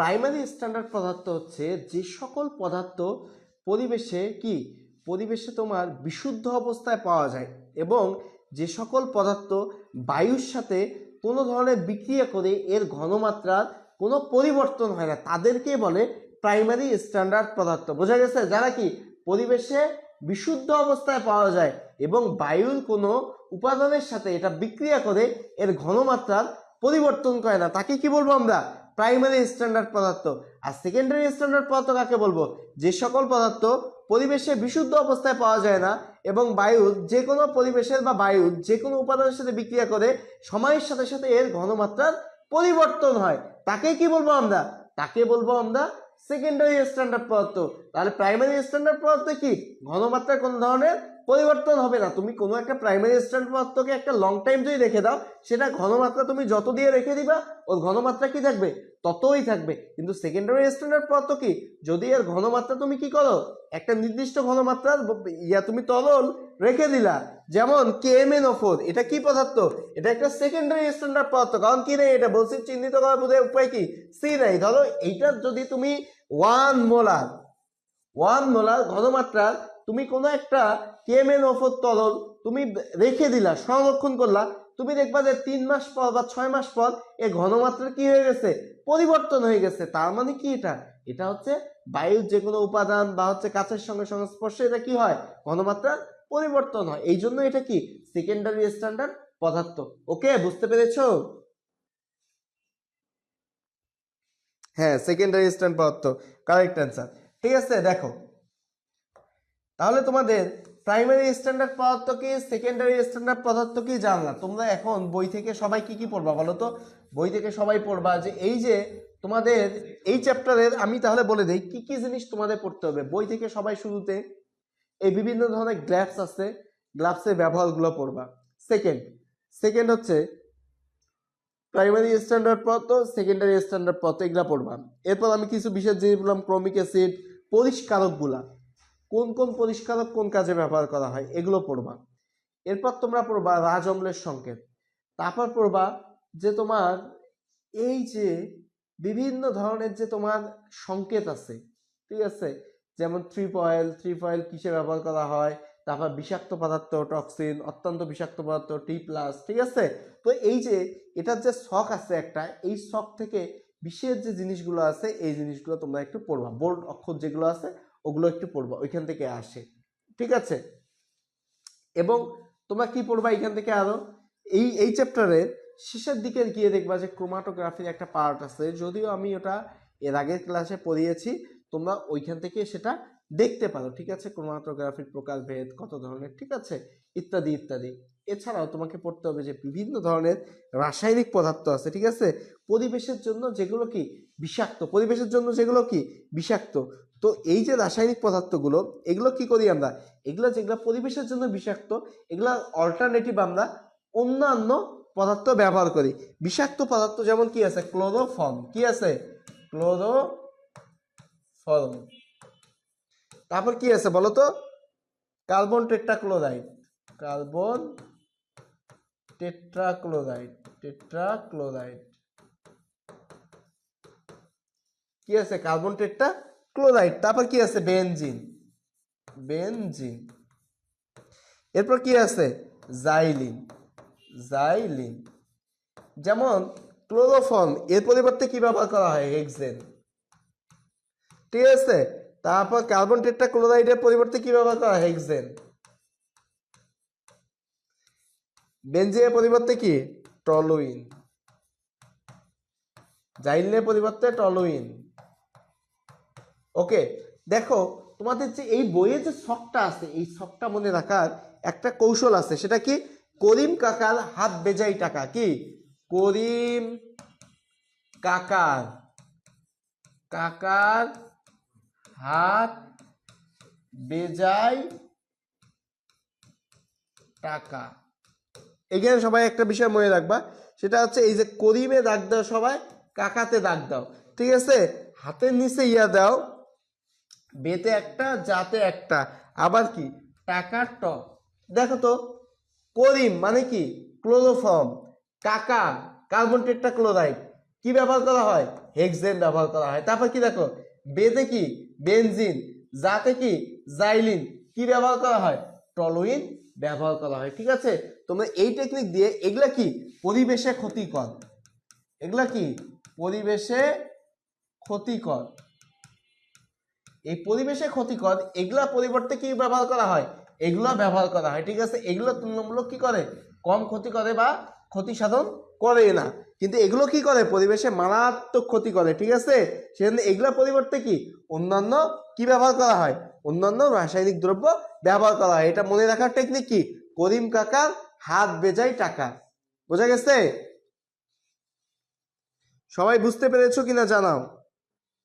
Primary standard পদার্থ হচ্ছে যে সকল পদার্থ পরিবেশে কি? পরিবেশে তোমার বিশুদ্ধ অবস্থায় পাওয়া যায় এবং যে সকল পদার্থ বায়ুর সাথে কোনো ধরনের বিক্রিয়া করে এর ঘনমাত্রার কোনো পরিবর্তন হয় না তাদেরকে বলে প্রাইমারি স্ট্যান্ডার্ড পদার্থ। বোঝা গেছে? যারা কি? পরিবেশে বিশুদ্ধ অবস্থায় পাওয়া যায় এবং বায়ুর কোনো উপাদানের সাথে এটা বিক্রিয়া করে এর ঘনমাত্রার পরিবর্তন করে না। তাকে কি বলব আমরা? প্রাইমারি স্ট্যান্ডার্ড পদার্থ আর সেকেন্ডারি স্ট্যান্ডার্ড পদার্থ কাকে বলব? যে সকল পদার্থ পরিবেশে বিশুদ্ধ অবস্থায় পাওয়া যায় না এবং বায়ুর যে কোনো পরিবেশের বা বায়ুর যে কোনো উপাদানের সাথে বিক্রিয়া করে সময়ের সাথে সাথে এর ঘনমাত্রার পরিবর্তন হয়। তাকে কি বলব আমরা? তাকে বলব আমরা সেকেন্ডারি স্ট্যান্ডার্ড পদার্থ। তাহলে প্রাইমারি স্ট্যান্ডার্ড পদার্থ কি? ঘনমাত্রায় কোনো ধরনের পরিবর্তন হবে না। তুমি কোনো একটা প্রাইমারি স্ট্যান্ডার্ড পদার্থকে একটা লং টাইম যদি রেখে দাও, সেটা ঘনমাত্রা তুমি যত দিয়ে রেখে দিবা, ওর ঘনমাত্রা কি থাকবে? ততই থাকবে। কিন্তু সেকেন্ডারি স্ট্যান্ডার্ড পদার্থ কি? যদি এর ঘনমাত্রা তুমি কি করো? একটা নির্দিষ্ট ঘনমাত্রার ইয়া তুমি তরল রেখে দিলা। যেমন কে এম এন ফোর এটা কি পদার্থ? এটা একটা সেকেন্ডারি স্ট্যান্ডার্ড পদার্থ। কারণ কি নেই এটা বলছি চিহ্নিত করার বোধহয় উপায় কি? সি নাই। ধরো এইটার যদি তুমি ওয়ান মোলার ওয়ান মোলার ঘনমাত্রা তুমি কোনো একটা কেএমএন অফর তরল, তুমি রেখে দিলা, সংরক্ষণ করলা, তুমি দেখবা যে তিন মাস পর বা ছয় মাস পর এ ঘনমাত্রা কি হয়ে গেছে? পরিবর্তন হয়ে গেছে। তার মানে কি এটা? এটা হচ্ছে বায়ুর যে কোনো উপাদান বা হচ্ছে কাছের সঙ্গে সংস্পর্শে এটা কি হয়? ঘনমাত্রার পরিবর্তন হয়। এই জন্য এটা কি? সেকেন্ডারি স্ট্যান্ডার্ড পদার্থ। ওকে, বুঝতে পেরেছ? হ্যাঁ সেকেন্ডারি স্ট্যান্ড পদার্থ। কারেক্ট অ্যান্সার ঠিক আছে, দেখো। তাহলে তোমাদের প্রাইমারি স্ট্যান্ডার্ড পদার্থ কি সেকেন্ডারি স্ট্যান্ডার্ড পদার্থ কি জানলা তোমরা এখন বই থেকে সবাই কি কি পড়বা বলো তো? বই থেকে সবাই পড়বা যে এই যে তোমাদের এই চ্যাপ্টারের আমি তাহলে বলে দিই, কি কি জিনিস তোমাদের পড়তে হবে? বই থেকে সবাই শুরুতে এই বিভিন্ন ধরনের গ্লাভস আছে গ্লাভসের ব্যবহারগুলো পড়বা। সেকেন্ড সেকেন্ড হচ্ছে প্রাইমারি স্ট্যান্ডার্ড পদার্থ সেকেন্ডারি স্ট্যান্ডার্ড পদার্থ, এগুলো পড়বা। এরপর আমি কিছু বিশেষ জিনিস বললাম, ক্রমিক অ্যাসিড পরিষ্কারকগুলা। কোন কোন পরিষ্কারক কোন কাজে ব্যবহার করা হয়, এগুলো পড়বা। এরপর তোমরা পড়বা রাজ অম্লের সংকেত। তারপর পড়বা যে তোমার এই যে বিভিন্ন ধরনের যে তোমার সংকেত আছে, ঠিক আছে? যেমন থ্রি পয়েল থ্রি পয়েল কিসে ব্যবহার করা হয়? তারপর বিষাক্ত পদার্থ, টক্সিন, অত্যন্ত বিষাক্ত পদার্থ, টি প্লাস, ঠিক আছে? তো এই যে এটার যে শখ আছে একটা, এই শখ থেকে বিশেষ যে জিনিসগুলো আছে, এই জিনিসগুলো তোমরা একটু পড়বা। বোল্ড অক্ষর যেগুলো আছে ওগুলো একটু পড়বা, ওইখান থেকে আসে। ঠিক আছে? এবং তোমরা কি পড়বা এখান থেকে আরও? এই এই চ্যাপ্টারের শেষের দিকে গিয়ে দেখবা যে ক্রোমাটোগ্রাফির একটা পার্ট আছে, যদিও আমি ওটা এর আগের ক্লাসে পড়িয়েছি, তোমরা ওইখান থেকে সেটা দেখতে পারো, ঠিক আছে? ক্রোমাটোগ্রাফির প্রকারভেদ কত ধরনের, ঠিক আছে? ইত্যাদি ইত্যাদি। এছাড়াও তোমাকে পড়তে হবে যে বিভিন্ন ধরনের রাসায়নিক পদার্থ আছে, ঠিক আছে? পরিবেশের জন্য যেগুলো কি বিষাক্ত, পরিবেশের জন্য যেগুলো কি বিষাক্ত তো এই যে রাসায়নিক পদার্থগুলো, এগুলো কি করি আমরা? এগুলো যেগুলো পরিবেশের জন্য বিষাক্ত, এগুলো অল্টারনেটিভ আমরা অন্যান্য পদার্থ ব্যবহার করি। বিষাক্ত পদার্থ যেমন কি আছে? ক্লোরোফর্ম কি আছে? ক্লোরোফর্ম তারপর কি আছে বলো তো carbon tetrachloride carbon tetrachloride tetrachloride কি আছে? কার্বন টেট্রা ক্লোরাইড, তারপর কি আছে? বেনজিন। বেনজিন। এরপর কি আছে? জাইলিন। জাইলিন। যেমন ক্লোরোফর্ম, এর পরিবর্তে কি ব্যবহার করা হয়? হেক্সেন। ঠিক আছে? তারপর কার্বন টেট্রা ক্লোরাইডের পরিবর্তে কি ব্যবহার করা হয়? হেক্সেন। বেনজিনের পরিবর্তে কি? টলুইন জাইলিনের পরিবর্তে টলুইন ওকে, দেখো, তোমাদের যে এই বইয়ে যে শখটা আছে, এই শখটা মনে রাখার একটা কৌশল আছে, সেটা কি? করিম কাকার হাত বেজাই টাকা, কি? করিম কাকার কাকার হাত বেজাই টাকা। এখানে সবাই একটা বিষয় মনে রাখবা, সেটা হচ্ছে এই যে করিমে দাগ দাও সবাই, কাকাতে দাগ দাও, ঠিক আছে? হাতের নিচে ইয়া দাও বেতে একটা যাতে একটা। আবার কি? টাকার ট দেখো তো, করিম মানে কি? ক্লোরোফর্ম। কাকা, কার্বন টেট্রাক্লোরাইড। কি ব্যবহার করা হয়? হেক্সেন ব্যবহার করা হয়। তারপর কি দেখো? বেজে কি? বেনজিন। যাতে কি? জাইলিন। কি ব্যবহার করা হয়? টলুইন ব্যবহার করা হয়। ঠিক আছে? তোমরা এই টেকনিক দিয়ে এগুলা কি? পরিবেশে ক্ষতিকর। এগুলা কি? পরিবেশে ক্ষতিকর। এই পরিবেশে ক্ষতিকর, এগুলা পরিবর্তে কি ব্যবহার করা হয়? এগুলা ব্যবহার করা হয়, ঠিক আছে? এগুলো তুলনামূলক কি করে? কম ক্ষতি করে বা ক্ষতি সাধন করে না। কিন্তু এগুলো কি করে? পরিবেশে মারাত্মক ক্ষতি করে, ঠিক আছে? সেজন্য এগুলা পরিবর্তে কি? অন্যান্য কি ব্যবহার করা হয়? অন্যান্য রাসায়নিক দ্রব্য ব্যবহার করা হয়। এটা মনে রাখার টেকনিক কি? করিম কাকার হাত বেজায় টাকা। বোঝা গেছে? সবাই বুঝতে পেরেছ কিনা জানাও।